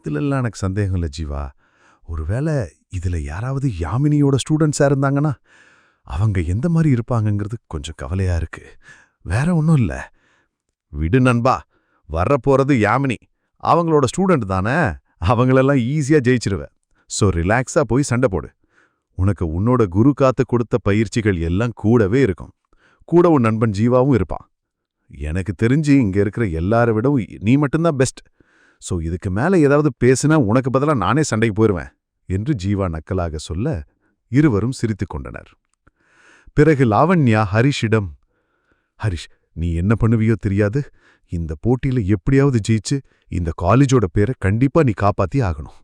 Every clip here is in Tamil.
அதுலெல்லாம் எனக்கு சந்தேகம் இல்லை ஜீவா. ஒருவேளை இதுல யாராவது யாமினியோட ஸ்டூடெண்ட்ஸாக இருந்தாங்கன்னா அவங்க எந்த மாதிரி இருப்பாங்கங்கிறது கொஞ்சம் கவலையா இருக்கு. வேற ஒன்றும் இல்ல. விடு நண்பா வரப்போறது யாமினி. அவங்களோட ஸ்டூடெண்ட் தானே அவங்களெல்லாம் ஈஸியா ஜெயிச்சிருவேன் ஸோ ரிலாக்ஸா போய் சண்டை போடு. உனக்கு உன்னோட குரு காத்து கொடுத்த பயிற்சிகள் எல்லாம் கூடவே இருக்கும். கூட உன் நண்பன் ஜீவாவும் இருப்பான். எனக்கு தெரிஞ்சு இங்க இருக்கிற எல்லாரை விடவும் நீ மட்டும்தான் பெஸ்ட். ஸோ இதுக்கு மேல ஏதாவது பேசினா உனக்கு பதிலா நானே சண்டைக்கு போயிருவேன் என்று ஜீவா நக்கலாக சொல்ல இருவரும் சிரித்துக் கொண்டனர். பிறகு லாவண்யா ஹரிஷிடம் ஹரிஷ் நீ என்ன பண்ணுவியோ தெரியாது. இந்த போட்டியில எப்படியாவது ஜெயிச்சு இந்த காலேஜோட பேரை கண்டிப்பா நீ காப்பாத்தி ஆகணும்.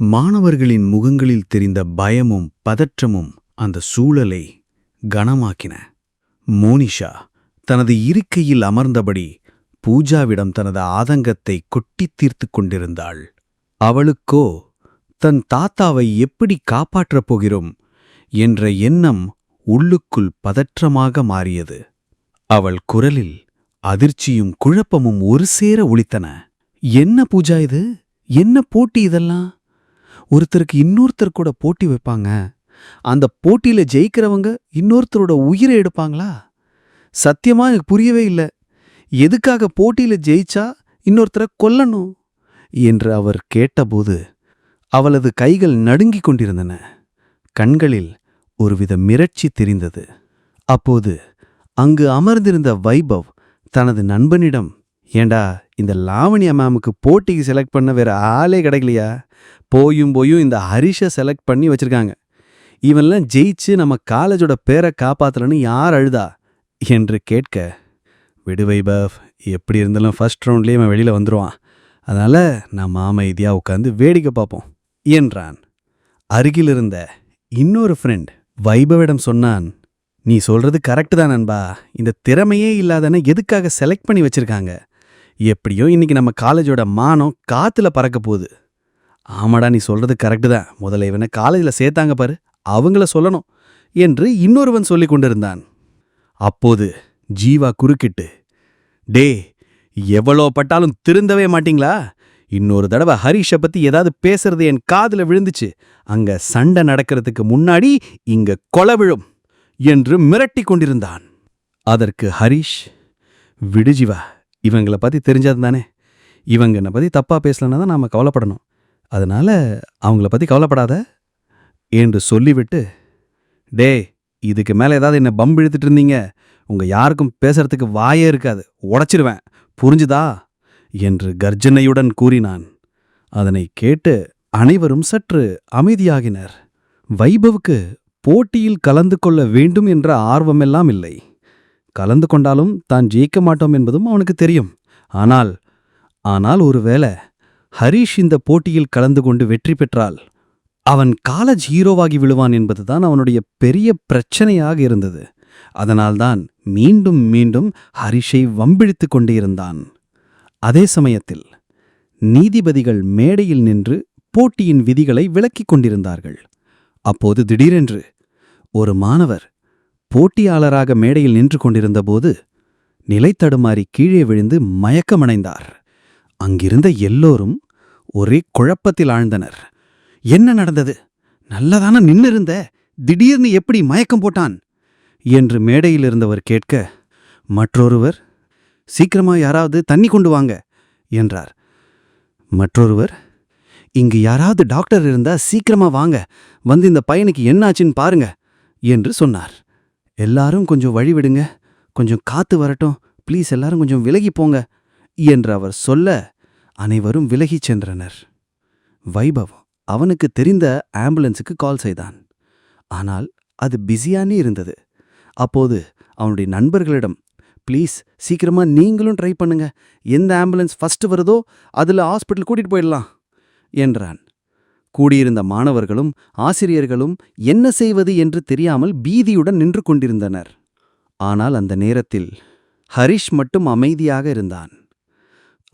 மாணவர்களின் முகங்களில் தெரிந்த பயமும் பதற்றமும் அந்த சூழலை கனமாக்கின. மோனிஷா தனது இருக்கையில் அமர்ந்தபடி பூஜாவிடம் தனது ஆதங்கத்தை கொட்டித் தீர்த்துக் கொண்டிருந்தாள். அவளுக்கோ தன் தாத்தாவை எப்படி காப்பாற்றப் போகிறோம்? என்ற எண்ணம் உள்ளுக்குள் பதற்றமாக மாறியது. அவள் குரலில் அதிர்ச்சியும் குழப்பமும் ஒரு சேர ஒழித்தன என்ன பூஜா இது? என்ன போட்டி இதெல்லாம்? ஒருத்தருக்கு இன்னொருத்தர் கூட போட்டி வைப்பாங்க. அந்த போட்டியில ஜெயிக்கிறவங்க இன்னொருத்தரோட உயிரை எடுப்பாங்களா? சத்தியமா எனக்கு புரியவே இல்லை. எதுக்காக போட்டியில ஜெயிச்சா இன்னொருத்தரை கொல்லணும்? என்று அவர் கேட்டபோது அவளது கைகள் நடுங்கிக் கொண்டிருந்தன. கண்களில் ஒருவித மிரட்சி தெரிந்தது. அப்போது அங்கு அமர்ந்திருந்த வைபவ் தனது நண்பனிடம் ஏண்டா இந்த லாவணியா மேமுக்கு போட்டிக்கு செலக்ட் பண்ண வேற ஆளே கிடைக்கலையா? போயும் போயும் இந்த ஹரிஷை செலக்ட் பண்ணி வச்சிருக்காங்க. இவன்லாம் ஜெயிச்சு நம்ம காலேஜோட பேரை காப்பாத்தலன்னு யார் அழுதா? என்று கேட்க விடு வைபவ் எப்படி இருந்தாலும் ஃபர்ஸ்ட் ரவுண்ட்லேயே அவன் வெளியில் வந்துருவான். அதனால நம்ம அமைதியாக உட்காந்து வேடிக்கை பார்ப்போம் என்றான். அருகில் இருந்த இன்னொரு ஃப்ரெண்ட் வைபவிடம் சொன்னான் நீ சொல்றது கரெக்டு தான் நண்பா. இந்த திறமையே இல்லாதன எதுக்காக செலக்ட் பண்ணி வச்சிருக்காங்க? எப்படியோ இன்னைக்கு நம்ம காலேஜோட மானம் காத்துல பறக்க போகுது. ஆமாடா நீ சொல்றது கரெக்டு தான். முதல்ல இவனை காலேஜில் சேர்த்தாங்க பாரு அவங்கள சொல்லணும் என்று இன்னொருவன் சொல்லிக் கொண்டிருந்தான். அப்போது ஜீவா குறுக்கிட்டு டே எவ்வளோ பட்டாலும் திருந்தவே மாட்டீங்களா? இன்னொரு தடவை ஹரிஷை பத்தி ஏதாவது பேசுறது என் காதுல விழுந்துச்சு. அங்க சண்டை நடக்கிறதுக்கு முன்னாடி இங்க கொலை விழும் என்று மிரட்டிக் கொண்டிருந்தான். அதற்கு ஹரிஷ் விடுஜிவா இவங்களை இவங்கள பத்தி தெரிஞ்சது தானே? இவங்க என்னை பத்தி தப்பா பேசலன்னா தான் நாம கவலைப்படணும். அதனால அவங்கள பத்தி கவலைப்படாத என்று சொல்லிவிட்டு டே இதுக்கு மேல ஏதாவது என்ன பம்பு இழுத்துட்டு இருந்தீங்க. உங்க யாருக்கும் பேசுறதுக்கு வாயே இருக்காது. உடைச்சிருவேன். புரிஞ்சுதா? என்று கர்ஜனையுடன் கூறினான். அதனை கேட்டு அனைவரும் சற்று அமைதியாகினர். வைபவுக்கு போட்டியில் கலந்து கொள்ள வேண்டும் என்ற ஆர்வமெல்லாம் இல்லை. கலந்து கொண்டாலும் தான் ஜெயிக்க மாட்டோம் என்பதும் அவனுக்கு தெரியும். ஆனால் ஆனால் ஒருவேளை ஹரீஷ் இந்த போட்டியில் கலந்து கொண்டு வெற்றி பெற்றால் அவன் காலேஜ் ஹீரோவாகி விழுவான் என்பதுதான் அவனுடைய பெரிய பிரச்சனையாக இருந்தது. அதனால்தான் மீண்டும் மீண்டும் ஹரிஷை வம்பிழித்து கொண்டிருந்தான். அதே சமயத்தில் நீதிபதிகள் மேடையில் நின்று போட்டியின் விதிகளை விளக்கிக் கொண்டிருந்தார்கள். அப்போது திடீரென்று ஒரு மாணவர் போட்டியாளராக மேடையில் நின்று கொண்டிருந்தபோது நிலைத்தடுமாறி கீழே விழுந்து மயக்கமடைந்தார். அங்கிருந்த எல்லோரும் ஒரே குழப்பத்தில் ஆழ்ந்தனர். என்ன நடந்தது? நல்லதான நின்னிருந்த? திடீர்னு எப்படி மயக்கம் போட்டான்? என்று மேடையில் இருந்தவர் கேட்க மற்றொருவர்? சீக்கிரமா யாராவது தண்ணி கொண்டு வாங்க என்றார். மற்றொருவர்? இங்கு யாராவது டாக்டர் இருந்தா சீக்கிரமா வாங்க வந்து இந்த பையனுக்கு என்னாச்சுன்னு பாருங்க என்று சொன்னார். எல்லாரும் கொஞ்சம் வழி விடுங்க கொஞ்சம் காத்து வரட்டும் ப்ளீஸ் எல்லாரும் கொஞ்சம் விலகி போங்க என்று அவர் சொல்ல அனைவரும் விலகிச் சென்றனர். வைபவ் அவனுக்கு தெரிந்த ஆம்புலன்ஸுக்கு கால் செய்தான். ஆனால் அது பிஸியானே இருந்தது. அப்போது அவனுடைய நண்பர்களிடம் ப்ளீஸ் சீக்கிரமா நீங்களும் ட்ரை பண்ணுங்க. எந்த ஆம்புலன்ஸ் ஃபர்ஸ்ட் வருதோ அதுல ஹாஸ்பிட்டல் கூட்டிட்டு போயிடலாம் என்றான். கூடியிருந்த மாணவர்களும் ஆசிரியர்களும் என்ன செய்வது என்று தெரியாமல் பீதியுடன் நின்று கொண்டிருந்தனர். ஆனால் அந்த நேரத்தில் ஹரிஷ் மட்டும் அமைதியாக இருந்தான்.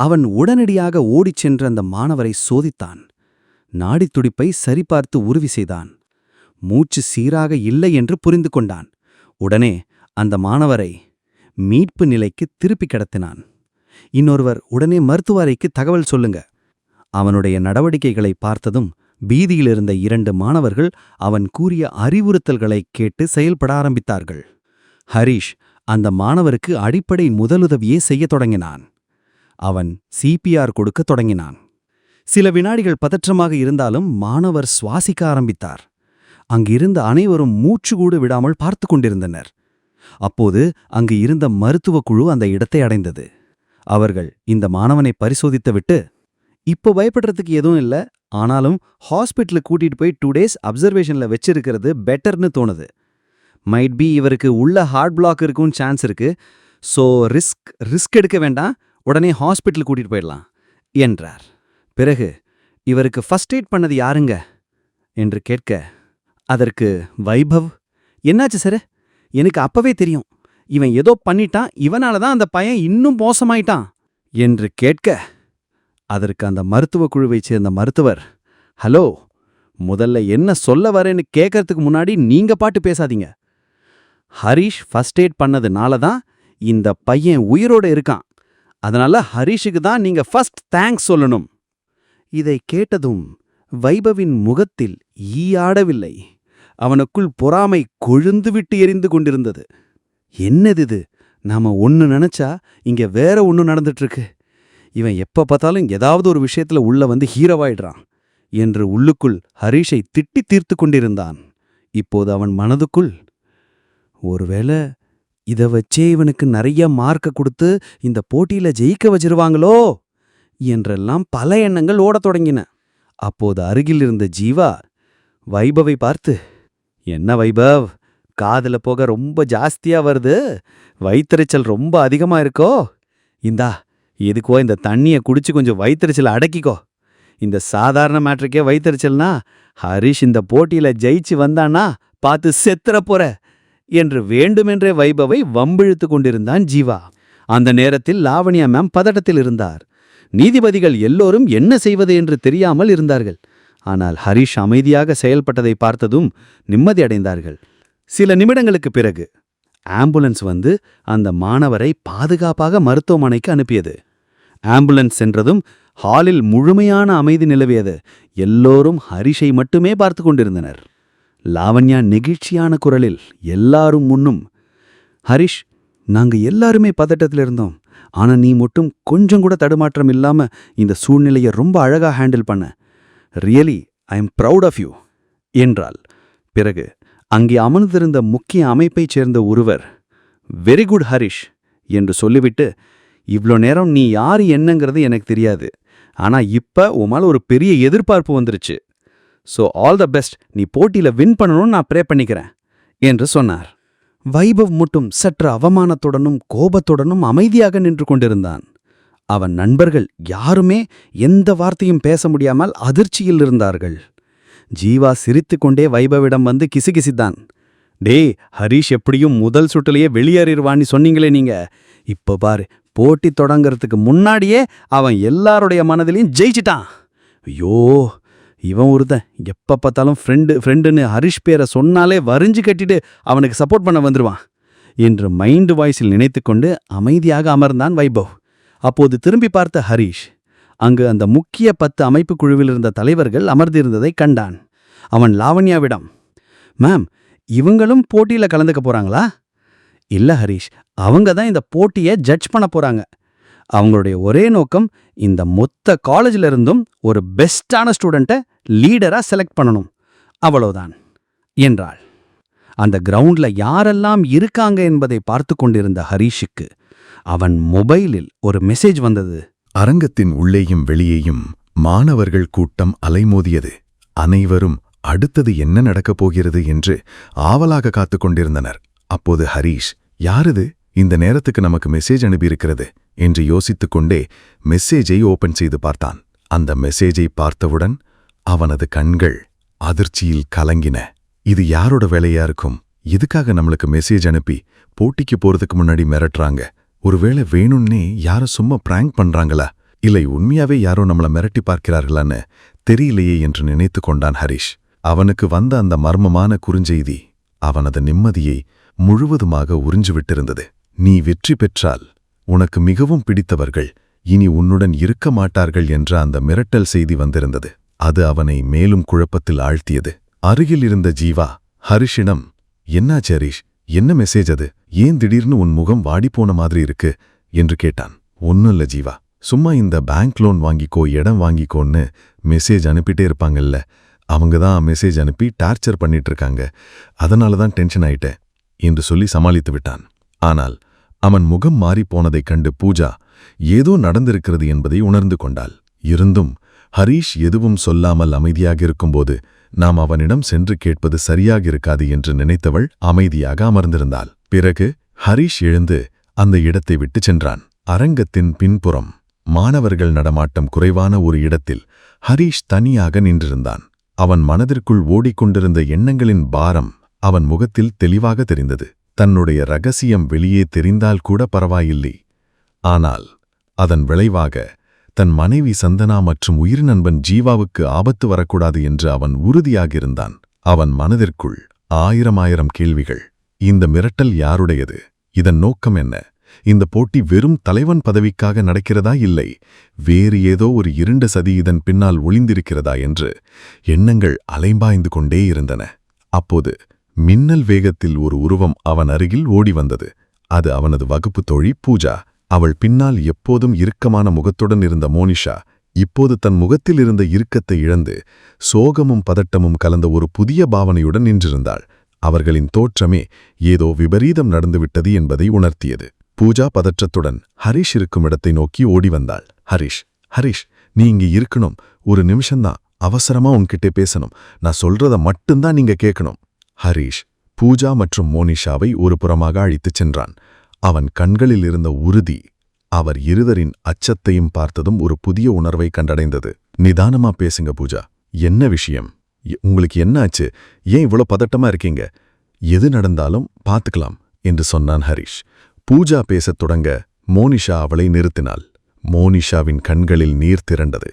அவன் உடனடியாக ஓடிச் சென்று அந்த மாணவரை சோதித்தான். நாடித்துடிப்பை சரிபார்த்து உறுதி செய்தான். மூச்சு சீராக இல்லை என்று புரிந்து கொண்டான். உடனே அந்த மாணவரை மீட்பு நிலைக்கு திருப்பி கிடத்தினான். இன்னொருவர் உடனே மருத்துவ அறைக்கு தகவல் சொல்லுங்க. அவனுடைய நடவடிக்கைகளை பார்த்ததும் பீதியிலிருந்த இரண்டு மாணவர்கள் அவன் கூறிய அறிவுறுத்தல்களைக் கேட்டு செயல்பட ஆரம்பித்தார்கள். ஹரிஷ் அந்த மாணவருக்கு அடிப்படை முதலுதவியே செய்யத் தொடங்கினான். அவன் சிபிஆர் கொடுக்கத் தொடங்கினான். சில வினாடிகள் பதற்றமாக இருந்தாலும் மாணவர் சுவாசிக்க ஆரம்பித்தார். அங்கிருந்த அனைவரும் மூச்சு கூட விடாமல் பார்த்து கொண்டிருந்தனர். அப்போது அங்கு இருந்த மருத்துவக் குழு அந்த இடத்தை அடைந்தது. அவர்கள் இந்த மாணவனை பரிசோதித்துவிட்டு இப்போ பயப்படுறதுக்கு எதுவும் இல்ல ஆனாலும் ஹாஸ்பிட்டலுக்கு கூட்டிட்டு போய் டூ டேஸ் அப்சர்வேஷன்ல வச்சிருக்கிறது பெட்டர்னு தோணுது. மைட் பி இவருக்கு உள்ள ஹார்ட் பிளாக் இருக்கும் சான்ஸ் இருக்கு. ஸோ ரிஸ்க் ரிஸ்க் எடுக்க வேண்டாம். உடனே ஹாஸ்பிட்டல் கூட்டிட்டு போயிடலாம் என்றார். பிறகு இவருக்கு ஃபர்ஸ்ட் எய்ட் பண்ணது யாருங்க? என்று கேட்க அதற்கு வைபவ் என்னாச்சு சார்? எனக்கு அப்பவே தெரியும். இவன் ஏதோ பண்ணிட்டான். இவனால தான் அந்த பையன் இன்னும் மோசமாயிட்டான். என்று கேட்க அதற்கு அந்த மருத்துவ குழுவைச் சேர்ந்த மருத்துவர் ஹலோ முதல்ல என்ன சொல்ல வரேன்னு கேட்கறதுக்கு முன்னாடி நீங்க பாட்டு பேசாதீங்க. ஹரிஷ் ஃபர்ஸ்ட் எய்ட் பண்ணதுனால தான் இந்த பையன் உயிரோட இருக்கான். அதனால ஹரிஷுக்கு தான் நீங்க ஃபர்ஸ்ட் தேங்க்ஸ் சொல்லணும். இதை கேட்டதும் வைபவின் முகத்தில் ஈயாடவில்லை அவனுக்குள் பொறாமை கொழுந்து விட்டு எரிந்து கொண்டிருந்தது. என்னது இது? நாம ஒன்னு நினைச்சா இங்க வேற ஒன்னு நடந்துட்டு இருக்கு இவன் எப்ப பார்த்தாலும் ஏதாவது ஒரு விஷயத்துல உள்ள வந்து ஹீரோவாயிடுறான் என்று உள்ளுக்குள் ஹரீஷை திட்டி தீர்த்து கொண்டிருந்தான். இப்போது அவன் மனதுக்குள் ஒருவேளை இத வச்சே இவனுக்கு நிறைய மார்க்க கொடுத்து இந்த போட்டியில ஜெயிக்க வச்சிருவாங்களோ? என்றெல்லாம் பல எண்ணங்கள் ஓடத் தொடங்கின. அப்போது அருகில் இருந்த ஜீவா வைபவை பார்த்து என்ன வைபவ்? காதுல போக ரொம்ப ஜாஸ்தியா வருது. வயிற்றுச்சல் ரொம்ப அதிகமா இருக்கோ? இந்தா எதுக்கோ இந்த தண்ணிய குடிச்சு கொஞ்சம் வயிற்றுச்சல் அடக்கிக்கோ. இந்த சாதாரண மேட்ருக்கே வயிற்றுச்சல்னா ஹரிஷ் இந்த போட்டியில ஜெயிச்சு வந்தானா பார்த்து செத்துற போற என்று வேண்டுமென்றே வைபவை வம்பிழுத்து கொண்டிருந்தான் ஜீவா. அந்த நேரத்தில் லாவணியா மேம் பதட்டத்தில் இருந்தார். நீதிபதிகள் எல்லோரும் என்ன செய்வது என்று தெரியாமல் இருந்தார்கள். ஆனால் ஹரிஷ் அமைதியாக செயல்பட்டதை பார்த்ததும் நிம்மதி அடைந்தார்கள். சில நிமிடங்களுக்குப் பிறகு ஆம்புலன்ஸ் வந்து அந்த மாணவரை பாதுகாப்பாக மருத்துவமனைக்கு அனுப்பியது. ஆம்புலன்ஸ் சென்றதும் ஹாலில் முழுமையான அமைதி நிலவியது. எல்லோரும் ஹரிஷை மட்டுமே பார்த்து கொண்டிருந்தனர். லாவண்யா நெகிழ்ச்சியான குரலில் எல்லாரும் முன்னும் ஹரிஷ் நாங்க எல்லாருமே பதட்டத்தில் இருந்தோம். ஆனா நீ மட்டும் கொஞ்சம் கூட தடுமாற்றம் இல்லாம இந்த சூழ்நிலையை ரொம்ப அழகா ஹேண்டில் பண்ண. Really I am proud of you என்றாள். பிறகு அங்கே அமர்ந்திருந்த முக்கிய அமைப்பைச் சேர்ந்த ஒருவர் வெரி குட் ஹரிஷ் என்று சொல்லிவிட்டு இவ்ளோ நேரம் நீ யாரு என்னங்கிறது எனக்கு தெரியாது. ஆனா இப்ப உமால் ஒரு பெரிய எதிர்பார்ப்பு வந்துருச்சு. ஸோ ஆல் த பெஸ்ட் நீ போட்டியில வின் பண்ணணும்னு நான் ப்ரே பண்ணிக்கிறேன் என்று சொன்னார். வைபவ் மட்டும் சற்று அவமானத்துடனும் கோபத்துடனும் அமைதியாக நின்று கொண்டிருந்தான். அவன் நண்பர்கள் யாருமே எந்த வார்த்தையும் பேச முடியாமல் அதிர்ச்சியில் இருந்தார்கள். ஜீவா சிரித்துக்கொண்டே வைபவிடம் வந்து கிசுகிசித்தான். டேய் ஹரிஷ் எப்படியும் முதல் சுட்டுலயே வெளியேறிடுவான்னு சொன்னீங்களே நீங்க. இப்ப பாரு போட்டி தொடங்கிறதுக்கு முன்னாடியே அவன் எல்லாருடைய மனதிலையும் ஜெயிச்சிட்டான். ஐயோ இவன் ஒருத்தன். எப்ப பார்த்தாலும் ஃப்ரெண்டு ஃப்ரெண்டுன்னு ஹரிஷ் பேரை சொன்னாலே வரிஞ்சு கட்டிட்டு அவனுக்கு சப்போர்ட் பண்ண வந்துருவான். என்று மைண்டு வாய்ஸில் நினைத்துக்கொண்டு அமைதியாக அமர்ந்தான் வைபவ். அப்போது திரும்பி பார்த்த ஹரீஷ் அங்கு அந்த முக்கிய பத்து அமைப்பு குழுவில் இருந்த தலைவர்கள் அமர்ந்திருந்ததைக் கண்டான். அவன் லாவண்யாவிடம் மேம் இவங்களும் போட்டியில் கலந்துக்க போறாங்களா? இல்ல ஹரீஷ் அவங்க தான் இந்த போட்டியை ஜட்ஜ் பண்ண போறாங்க. அவங்களுடைய ஒரே நோக்கம் இந்த மொத்த காலேஜ்ல இருந்தும் ஒரு பெஸ்டான ஸ்டூடெண்ட்டை லீடரா செலக்ட் பண்ணணும். அவ்வளோதான் என்றாள். அந்த கிரவுண்ட்ல யாரெல்லாம் இருக்காங்க என்பதை பார்த்து கொண்டிருந்த ஹரீஷுக்கு அவன் மொபைலில் ஒரு மெசேஜ் வந்தது. அரங்கத்தின் உள்ளேயும் வெளியேயும் மாணவர்கள் கூட்டம் அலைமோதியது. அனைவரும் அடுத்தது என்ன நடக்கப் போகிறது என்று ஆவலாக காத்துக் கொண்டிருந்தனர். அப்போது ஹரீஷ் யாரது? இந்த நேரத்துக்கு நமக்கு மெசேஜ் அனுப்பியிருக்கிறது என்று யோசித்துக் கொண்டே மெசேஜை ஓபன் செய்து பார்த்தான். அந்த மெசேஜை பார்த்தவுடன் அவனது கண்கள் அதிர்ச்சியில் கலங்கின. இது யாரோட வேலையா இருக்கும்? எதுக்காக நம்மளுக்கு மெசேஜ் அனுப்பி போட்டிக்கு போறதுக்கு முன்னாடி மிரட்டுறாங்க? ஒருவேளை வேணும்னே யாரோ சும்மா பிராங்க் பண்றாங்களா? இல்லை உண்மையாவே யாரோ நம்மள மிரட்டி பார்க்கிறார்களான்னு தெரியலையே என்று நினைத்து கொண்டான் ஹரிஷ். அவனுக்கு வந்த அந்த மர்மமான குறுஞ்செய்தி அவனது நிம்மதியை முழுவதுமாக உறிஞ்சுவிட்டிருந்தது. நீ வெற்றி பெற்றால் உனக்கு மிகவும் பிடித்தவர்கள் இனி உன்னுடன் இருக்க மாட்டார்கள் என்ற அந்த மிரட்டல் செய்தி வந்திருந்தது. அது அவனை மேலும் குழப்பத்தில் ஆழ்த்தியது. அருகில் இருந்த ஜீவா ஹரிஷிடம் என்னாச்சு ஹரிஷ்? என்ன மெசேஜ் அது? ஏன் திடீர்னு உன் முகம் வாடிப்போன மாதிரி இருக்கு? என்று கேட்டான். ஒன்னும் இல்ல ஜீவா. சும்மா இந்த பேங்க் லோன் வாங்கிக்கோ இடம் வாங்கிக்கோன்னு மெசேஜ் அனுப்பிட்டே இருப்பாங்கல்ல. அவங்க தான் மெசேஜ் அனுப்பி டார்ச்சர் பண்ணிட்டு இருக்காங்க. அதனால தான் டென்ஷன் ஆயிட்டேன் என்று சொல்லி சமாளித்து விட்டான். ஆனால் அவன் முகம் மாறிப் போனதைக் கண்டு பூஜா ஏதோ நடந்திருக்கிறது என்பதை உணர்ந்து கொண்டாள். இருந்தும் ஹரீஷ் எதுவும் சொல்லாமல் அமைதியாக இருக்கும்போது நாம் அவனிடம் சென்று கேட்பது சரியாக இருக்காது என்று நினைத்தவள் அமைதியாக அமர்ந்திருந்தாள். பிறகு ஹரீஷ் எழுந்து அந்த இடத்தை விட்டுச் சென்றான். அரங்கத்தின் பின்புறம் மாணவர்கள் நடமாட்டம் குறைவான ஒரு இடத்தில் ஹரீஷ் தனியாக நின்றிருந்தான். அவன் மனதிற்குள் ஓடிக்கொண்டிருந்த எண்ணங்களின் பாரம் அவன் முகத்தில் தெளிவாக தெரிந்தது. தன்னுடைய ரகசியம் வெளியே தெரிந்தால் கூட பரவாயில்லை. ஆனால் அதன் விளைவாக தன் மனைவி சந்தனா மற்றும் உயிர் நண்பன் ஜீவாவுக்கு ஆபத்து வரக்கூடாது என்று அவன் உறுதியாக இருந்தான் அவன் மனதிற்குள் ஆயிரம் ஆயிரம் கேள்விகள். இந்த மிரட்டல் யாருடையது? இதன் நோக்கம் என்ன? இந்த போட்டி வெறும் தலைவன் பதவிக்காக நடக்கிறதா இல்லை? வேறு ஏதோ ஒரு இருண்ட சதி இதன் பின்னால் ஒளிந்திருக்கிறதா என்று எண்ணங்கள் அலைம்பாய்ந்து கொண்டே இருந்தன. அப்போது மின்னல் வேகத்தில் ஒரு உருவம் அவன் அருகில் ஓடி வந்தது அது அவனது வகுப்பு தோழி பூஜா. அவள் பின்னால் எப்போதும் இறுக்கமான முகத்துடன் இருந்த மோனிஷா இப்போது தன் முகத்தில் இருந்த இறுக்கத்தை இழந்து சோகமும் பதட்டமும் கலந்த ஒரு புதிய பாவனையுடன் நின்றிருந்தாள். அவர்களின் தோற்றமே ஏதோ விபரீதம் நடந்துவிட்டது என்பதை உணர்த்தியது. பூஜா பதற்றத்துடன் ஹரிஷ் இருக்கும் இடத்தை நோக்கி ஓடி வந்தாள். ஹரிஷ் ஹரிஷ் நீ இங்கே இருக்கணும். ஒரு நிமிஷம்தான். அவசரமா உன்கிட்டே பேசணும். நான் சொல்றத மட்டும்தான் நீங்க கேட்கணும் ஹரீஷ் பூஜா மற்றும் மோனிஷாவை ஒரு புறமாக அழைத்துச் சென்றான். அவன் கண்களில் இருந்த உறுதி அவர் இருவரின் அச்சத்தையும் பார்த்ததும் ஒரு புதிய உணர்வை கண்டடைந்தது. நிதானமா பேசுங்க பூஜா. என்ன விஷயம்? உங்களுக்கு என்ன ஆச்சு? ஏன் இவ்வளோ பதட்டமா இருக்கீங்க? எது நடந்தாலும் பார்த்துக்கலாம் என்று சொன்னான் ஹரிஷ். பூஜா பேசத் தொடங்க மோனிஷா அவளை நிறுத்தினாள். மோனிஷாவின் கண்களில் நீர் திரண்டது.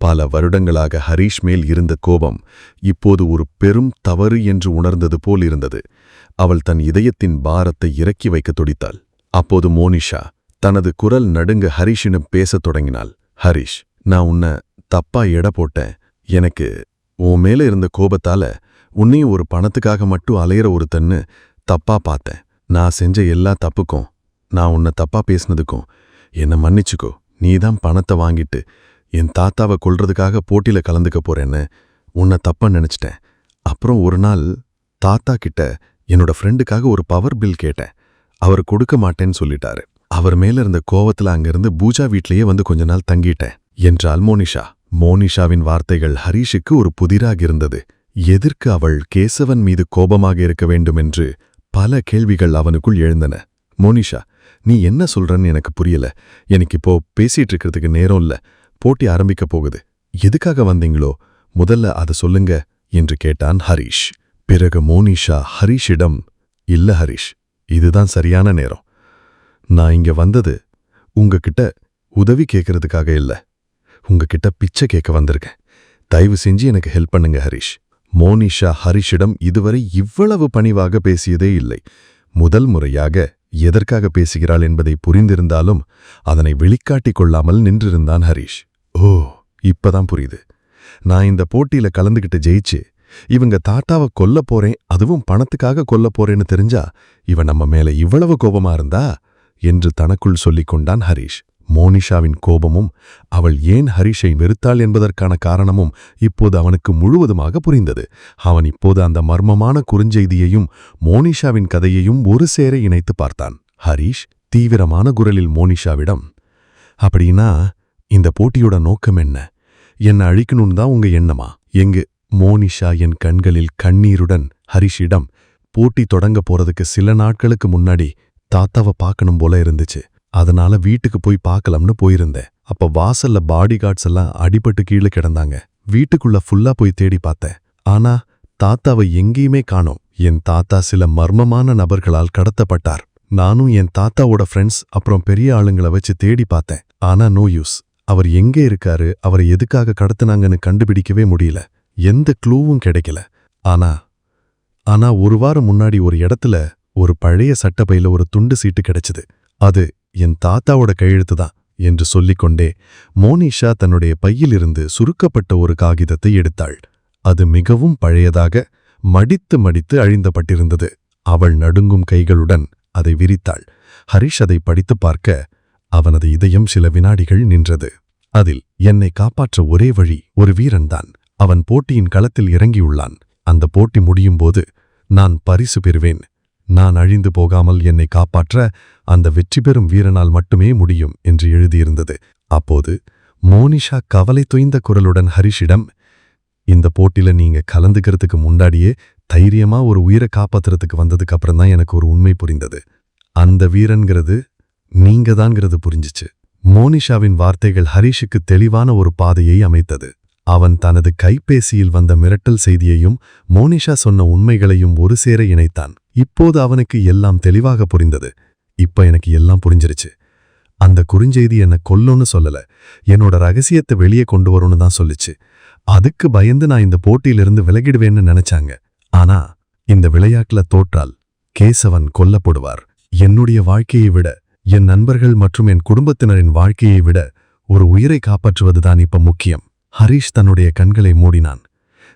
பல வருடங்களாக ஹரீஷ் மேல் இருந்த கோபம் இப்போது ஒரு பெரும் தவறு என்று உணர்ந்தது போல் இருந்தது. அவள் தன் இதயத்தின் பாரத்தை இறக்கி வைக்கத் துடித்தாள். அப்போது மோனிஷா தனது குரல் நடுங்க ஹரிஷிடம் பேசத் தொடங்கினாள். ஹரிஷ் நான் உன்னை தப்பா எட போட்டேன். எனக்கு உன் மேல இருந்த கோபத்தால உன்னையும் ஒரு பணத்துக்காக மட்டும் அலையிற ஒருத்தன்னு தப்பா பார்த்தேன். நான் செஞ்ச எல்லா தப்புக்கும் நான் உன்னை தப்பா பேசினதுக்கும் என்னை மன்னிச்சுக்கோ. நீதான் பணத்தை வாங்கிட்டு என் தாத்தாவை கொல்றதுக்காக போட்டியில கலந்துக்க போறேன்னு உன்னை தப்பா நினைச்சிட்டேன். அப்புறம் ஒரு நாள் தாத்தா கிட்ட என்னோட ஃப்ரெண்டுக்காக ஒரு பவர் பில் கேட்டேன். அவர் கொடுக்க மாட்டேன்னு சொல்லிட்டாரு. அவர் மேல இருந்த கோவத்துல அங்கிருந்து பூஜா வீட்லயே வந்து கொஞ்ச நாள் தங்கிட்டேன். என்றாள் மோனிஷா. மோனிஷாவின் வார்த்தைகள் ஹரீஷுக்கு ஒரு புதிராக இருந்தது. எதற்கு அவள் கேசவன் மீது கோபமாக இருக்க வேண்டும் என்று பல கேள்விகள் அவனுக்குள் எழுந்தன. மோனிஷா நீ என்ன சொல்றன்னு எனக்கு புரியல. எனக்கு இப்போ பேசிட்டு இருக்கிறதுக்கு நேரம் இல்ல. போட்டி ஆரம்பிக்க போகுது. எதுக்காக வந்தீங்களோ? முதல்ல அதை சொல்லுங்க என்று கேட்டான் ஹரீஷ். பிறகு மோனிஷா ஹரிஷிடம் இல்ல ஹரிஷ் இதுதான் சரியான நேரம். நான் இங்க வந்தது உங்ககிட்ட உதவி கேட்கறதுக்காக இல்ல. உங்ககிட்ட பிச்சை கேட்க வந்திருக்கேன். தயவு செஞ்சு எனக்கு ஹெல்ப் பண்ணுங்க ஹரிஷ். மோனிஷா ஹரிஷிடம் இதுவரை இவ்வளவு பணிவாக பேசியதே இல்லை. முதல் முறையாக எதற்காக பேசுகிறாள் என்பதை புரிந்திருந்தாலும் அதனை வெளிக்காட்டிக் கொள்ளாமல் நின்றிருந்தான் ஹரீஷ். ஓ இப்பதான் புரியுது. நான் இந்த போட்டியில கலந்துகிட்டு ஜெயிச்சு இவங்க தாத்தாவை கொல்ல போறேன் அதுவும் பணத்துக்காக கொல்ல போறேன்னு தெரிஞ்சா இவன் நம்ம மேல இவ்வளவு கோபமா இருந்தா? என்று தனக்குள் சொல்லிக் கொண்டான் ஹரீஷ். மோனிஷாவின் கோபமும் அவள் ஏன் ஹரிஷை வெறுத்தாள் என்பதற்கான காரணமும் இப்போது அவனுக்கு முழுவதுமாக புரிந்தது. அவன் இப்போது அந்த மர்மமான குறுஞ்செய்தியையும் மோனிஷாவின் கதையையும் ஒரு சேர இணைத்து பார்த்தான். ஹரீஷ் தீவிரமான குரலில் மோனிஷாவிடம் அப்படின்னா இந்த போட்டியோட நோக்கம் என்ன? என்ன அழிக்கணும்னு தான் உங்க எண்ணமா? எங்கு மோனிஷா என் கண்களில் கண்ணீருடன் ஹரிஷிடம் போட்டி தொடங்க போறதுக்கு சில நாட்களுக்கு முன்னாடி தாத்தாவை பார்க்கணும் போல இருந்துச்சு. அதனால வீட்டுக்கு போய் பார்க்கலாம்னு போயிருந்தேன். அப்ப வாசல்ல பாடி கார்ட்ஸ் எல்லாம் அடிபட்டு கீழே கிடந்தாங்க. வீட்டுக்குள்ள ஃபுல்லா போய் தேடி பார்த்தேன். ஆனா தாத்தாவை எங்கேயுமே காணோம். என் தாத்தா சில மர்மமான நபர்களால் கடத்தப்பட்டார். நானும் என் தாத்தாவோட ஃப்ரெண்ட்ஸ் அப்புறம் பெரிய ஆளுங்களை வச்சு தேடி பார்த்தேன். ஆனா நோ யூஸ் அவர் எங்கே இருக்காரு? அவரை எதுக்காக கடத்துனாங்கன்னு கண்டுபிடிக்கவே முடியல. எந்த க்ளூவும் கிடைக்கல. ஆனா ஆனா ஒரு வாரம் முன்னாடி ஒரு இடத்துல ஒரு பழைய சட்டப்பையில ஒரு துண்டு சீட்டு கிடைச்சது. அது என் தாத்தாவோட கையெழுத்து தான் என்று சொல்லிக்கொண்டே மோனிஷா தன்னுடைய பையிலிருந்து சுருக்கப்பட்ட ஒரு காகிதத்தை எடுத்தாள். அது மிகவும் பழையதாக மடித்து மடித்து அழிந்தப்பட்டிருந்தது. அவள் நடுங்கும் கைகளுடன் அதை விரித்தாள். ஹரிஷ் அதை படித்துப் பார்க்க அவனது இதயம் சில வினாடிகள் நின்றது. அதில் என்னை காப்பாற்ற ஒரே வழி ஒரு வீரன்தான். அவன் போட்டியின் களத்தில் இறங்கியுள்ளான். அந்த போட்டி முடியும்போது நான் பரிசு பெறுவேன். நான் அழிந்து போகாமல் என்னை காப்பாற்ற அந்த வெற்றி பெறும் வீரனால் மட்டுமே முடியும் என்று எழுதியிருந்தது. அப்போது மோனிஷா கவலை தொய்ந்த குரலுடன் ஹரிஷிடம் இந்த போட்டில நீங்க கலந்துக்கிறதுக்கு முன்னாடியே தைரியமா ஒரு உயிரை காப்பாத்துறதுக்கு வந்ததுக்கு அப்புறம் தான் எனக்கு ஒரு உண்மை புரிந்தது. அந்த வீரன்கிறது நீங்க தான்ங்கிறது புரிஞ்சுச்சு. மோனிஷாவின் வார்த்தைகள் ஹரிஷுக்கு தெளிவான ஒரு பாதையை அமைத்தது. அவன் தனது கைபேசியில் வந்த மிரட்டல் செய்தியையும் மோனிஷா சொன்ன உண்மைகளையும் ஒரு சேர இணைத்தான். இப்போது அவனுக்கு எல்லாம் தெளிவாக புரிந்தது. இப்ப எனக்கு எல்லாம் புரிஞ்சிருச்சு. அந்த குறுஞ்செய்தி என்ன கொல்லும்னு சொல்லல. என்னோட ரகசியத்தை வெளியே கொண்டு வரும்னு தான் சொல்லுச்சு. அதுக்கு பயந்து நான் இந்த போட்டியிலிருந்து விலகிடுவேன்னு நினைச்சாங்க. ஆனா இந்த விளையாட்டுல தோற்றால் கேசவன் கொல்லப்படுவார். என்னுடைய வாழ்க்கையை விட என் நண்பர்கள் மற்றும் என் குடும்பத்தினரின் வாழ்க்கையை விட ஒரு உயிரை காப்பாற்றுவதுதான் இப்ப முக்கியம். ஹரிஷ் தன்னுடைய கண்களை மூடினான்.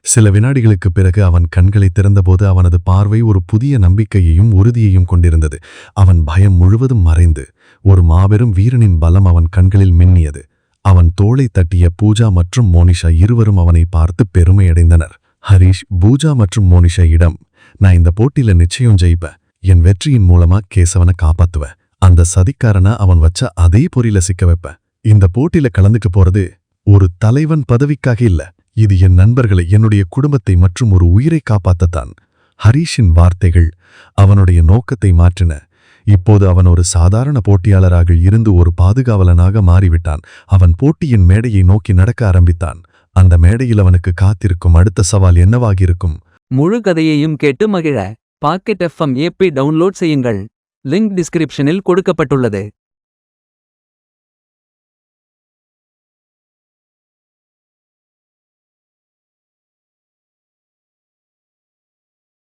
சில வினாடிகளுக்குப் பிறகு அவன் கண்களை திறந்தபோது அவனது பார்வை ஒரு புதிய நம்பிக்கையையும் உறுதியையும் கொண்டிருந்தது. அவன் பயம் முழுவதும் மறைந்து ஒரு மாபெரும் வீரனின் பலம் அவன் கண்களில் மின்னியது. அவன் தோளை தட்டிய பூஜா மற்றும் மோனிஷா இருவரும் அவனை பார்த்து பெருமையடைந்தனர். ஹரிஷ் பூஜா மற்றும் மோனிஷா இடம். நான் இந்த போட்டியில நிச்சயம் ஜெயிப்பேன் என் வெற்றியின் மூலமா கேசவனை காப்பாத்துவேன் அந்த சதிக்காரனை அவன் வச்ச அதே பொறியில சிக்க வைப்பேன் இந்த போட்டியில கலந்துக்க போறது ஒரு தலைவன் பதவிக்காக இல்ல. இது என் நண்பர்களை என்னுடைய குடும்பத்தை மற்றும் ஒரு உயிரை காப்பாத்தத்தான். ஹரீஷின் வார்த்தைகள் அவனுடைய நோக்கத்தை மாற்றின. இப்போது அவன் ஒரு சாதாரண போட்டியாளராக இருந்து ஒரு பாதுகாவலனாக மாறிவிட்டான். அவன் போட்டியின் மேடையை நோக்கி நடக்க ஆரம்பித்தான். அந்த மேடையில் அவனுக்கு காத்திருக்கும் அடுத்த சவால் என்னவாகிருக்கும் முழு கதையையும் கேட்டு மகிழ. பாக்கெட் எஃப்எம் ஏபி டவுன்லோட் செய்யுங்கள். லிங்க் டிஸ்கிரிப்ஷனில் கொடுக்கப்பட்டுள்ளது.